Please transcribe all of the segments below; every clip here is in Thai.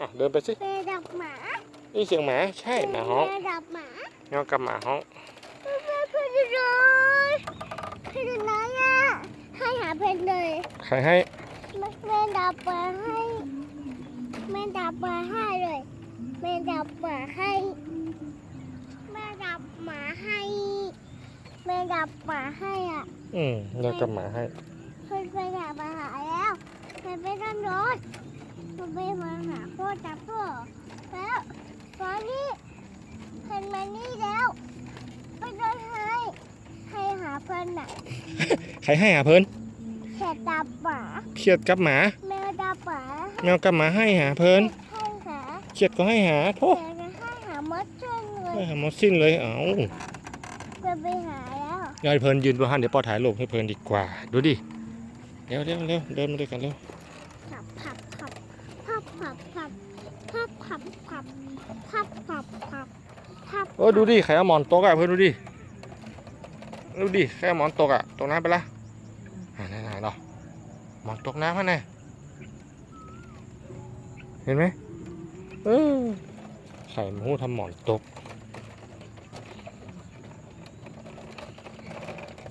อะเดินไปสิแม่ดับหมานี่เสียงหมาใช่หมาฮ้องแม่ดับหมาเงากับหมาฮ้องแม่เพื่อนเลยเพื่อนไหนอะให้หาเพื่อนเลยใครให้แม่แม่ดับหมาให้แม่ดับหมาให้เลยแม่ดับหมาให้แม่ดับหมาให้แม่ดับหมาให้อะอืมเงากับหมาให้เพื่อนไปหามาหาแล้วเพื่อนไปนั่งรถ จับพ่อแล้วตอนนี้เพื่อนมานี่แล้วไปเดินให้ให้หาเพื่อนน่ะใครให้หาเพิ่นเขียดดับหมาเขียดกับหมา แมวดับหมาเงากับหมาให้หาเพิ่นให้หาเขียดก็ให้หาโทเขียดให้หามดช่วยเลยให้หาหมดสิ้นเลยเอ้าเพื่อนไปหาแล้ว ยายเพิ่นยืนบนหันเดี๋ยวปอถ่ายรูปให้เพิ่นดีกว่า ดูดิเร็วเร็วเร็วเดินมาด้วยกันเร็วขับขับขับขับขับขับ ขับขับขับขับขับขับขับโอ้ดูดิใครเอาหมอนตกอะเพิ่นดูดิดูดิใครเอาหมอนตกอะตกน้ำไปละอ่าไหนไหนเนาะหมอนตกน้ำฮะเนี่ยเห็นไหมเออไข่หมูทำหมอนตก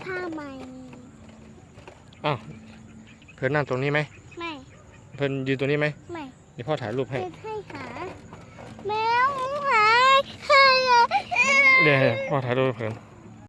ผ้าใหม่เพิ่นนั่งตรงนี้ไหมไม่ เพิ่นยืนตรงนี้ไหมไม่ เดี๋ยวพ่อถ่ายรูปให้เพื่อนให้หาแมวหายใครอะ เนี่ยพ่อถ่ายรูปให้เพิ่น